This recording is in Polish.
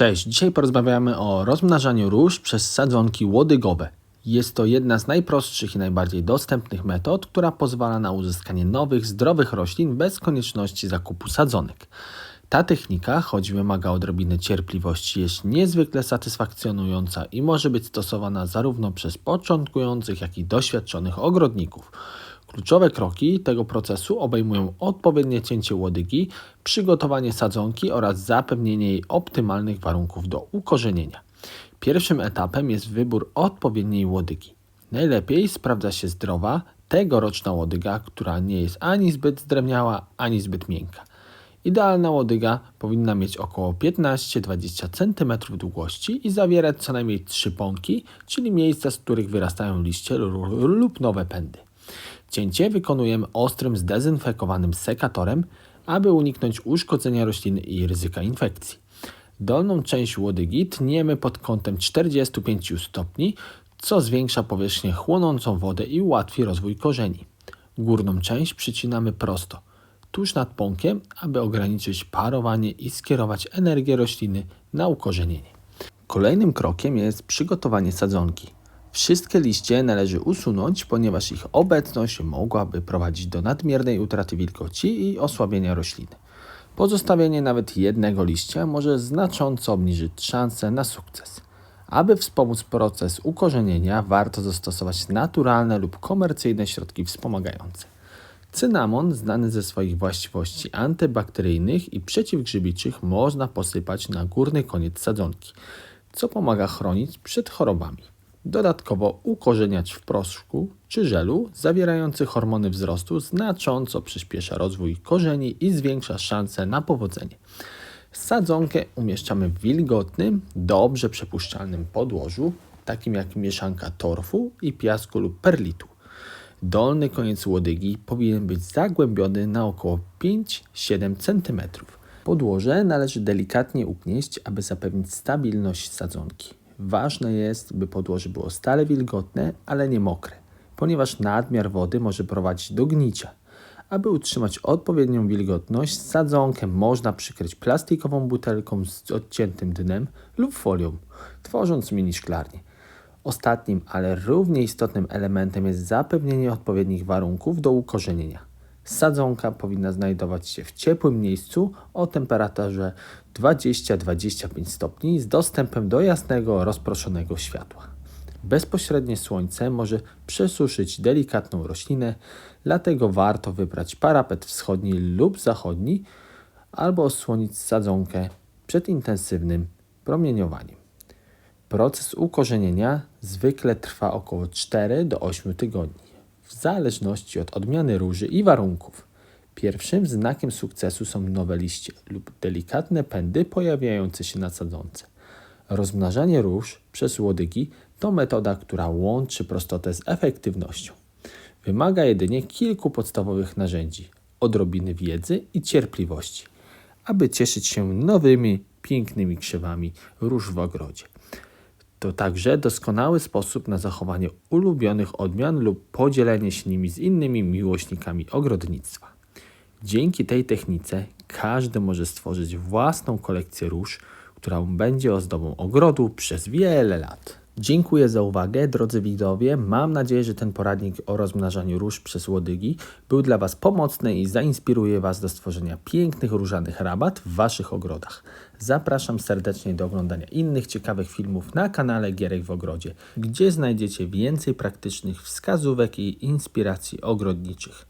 Cześć, dzisiaj porozmawiamy o rozmnażaniu róż przez sadzonki łodygowe. Jest to jedna z najprostszych i najbardziej dostępnych metod, która pozwala na uzyskanie nowych, zdrowych roślin bez konieczności zakupu sadzonek. Ta technika, choć wymaga odrobiny cierpliwości, jest niezwykle satysfakcjonująca i może być stosowana zarówno przez początkujących, jak i doświadczonych ogrodników. Kluczowe kroki tego procesu obejmują odpowiednie cięcie łodygi, przygotowanie sadzonki oraz zapewnienie jej optymalnych warunków do ukorzenienia. Pierwszym etapem jest wybór odpowiedniej łodygi. Najlepiej sprawdza się zdrowa, tegoroczna łodyga, która nie jest ani zbyt zdrewniała, ani zbyt miękka. Idealna łodyga powinna mieć około 15-20 cm długości i zawierać co najmniej trzy pąki, czyli miejsca, z których wyrastają liście lub nowe pędy. Cięcie wykonujemy ostrym, zdezynfekowanym sekatorem, aby uniknąć uszkodzenia rośliny i ryzyka infekcji. Dolną część łodygi tniemy pod kątem 45 stopni, co zwiększa powierzchnię chłonącą wodę i ułatwi rozwój korzeni. Górną część przycinamy prosto, tuż nad pąkiem, aby ograniczyć parowanie i skierować energię rośliny na ukorzenienie. Kolejnym krokiem jest przygotowanie sadzonki. Wszystkie liście należy usunąć, ponieważ ich obecność mogłaby prowadzić do nadmiernej utraty wilgoci i osłabienia rośliny. Pozostawienie nawet jednego liścia może znacząco obniżyć szanse na sukces. Aby wspomóc proces ukorzenienia, warto zastosować naturalne lub komercyjne środki wspomagające. Cynamon, znany ze swoich właściwości antybakteryjnych i przeciwgrzybiczych, można posypać na górny koniec sadzonki, co pomaga chronić przed chorobami. Dodatkowo ukorzeniać w proszku czy żelu zawierający hormony wzrostu znacząco przyspiesza rozwój korzeni i zwiększa szanse na powodzenie. Sadzonkę umieszczamy w wilgotnym, dobrze przepuszczalnym podłożu, takim jak mieszanka torfu i piasku lub perlitu. Dolny koniec łodygi powinien być zagłębiony na około 5-7 cm. Podłoże należy delikatnie ugnieść, aby zapewnić stabilność sadzonki. Ważne jest, by podłoże było stale wilgotne, ale nie mokre, ponieważ nadmiar wody może prowadzić do gnicia. Aby utrzymać odpowiednią wilgotność, sadzonkę można przykryć plastikową butelką z odciętym dnem lub folią, tworząc mini szklarnię. Ostatnim, ale równie istotnym elementem jest zapewnienie odpowiednich warunków do ukorzenienia. Sadzonka powinna znajdować się w ciepłym miejscu o temperaturze 20-25 stopni z dostępem do jasnego, rozproszonego światła. Bezpośrednie słońce może przesuszyć delikatną roślinę, dlatego warto wybrać parapet wschodni lub zachodni albo osłonić sadzonkę przed intensywnym promieniowaniem. Proces ukorzenienia zwykle trwa około 4 do 8 tygodni, w zależności od odmiany róży i warunków. Pierwszym znakiem sukcesu są nowe liście lub delikatne pędy pojawiające się na sadzonce. Rozmnażanie róż przez łodygi to metoda, która łączy prostotę z efektywnością. Wymaga jedynie kilku podstawowych narzędzi, odrobiny wiedzy i cierpliwości, aby cieszyć się nowymi, pięknymi krzewami róż w ogrodzie. To także doskonały sposób na zachowanie ulubionych odmian lub podzielenie się nimi z innymi miłośnikami ogrodnictwa. Dzięki tej technice każdy może stworzyć własną kolekcję róż, która będzie ozdobą ogrodu przez wiele lat. Dziękuję za uwagę, drodzy widzowie. Mam nadzieję, że ten poradnik o rozmnażaniu róż przez łodygi był dla Was pomocny i zainspiruje Was do stworzenia pięknych różanych rabat w Waszych ogrodach. Zapraszam serdecznie do oglądania innych ciekawych filmów na kanale Gierek w Ogrodzie, gdzie znajdziecie więcej praktycznych wskazówek i inspiracji ogrodniczych.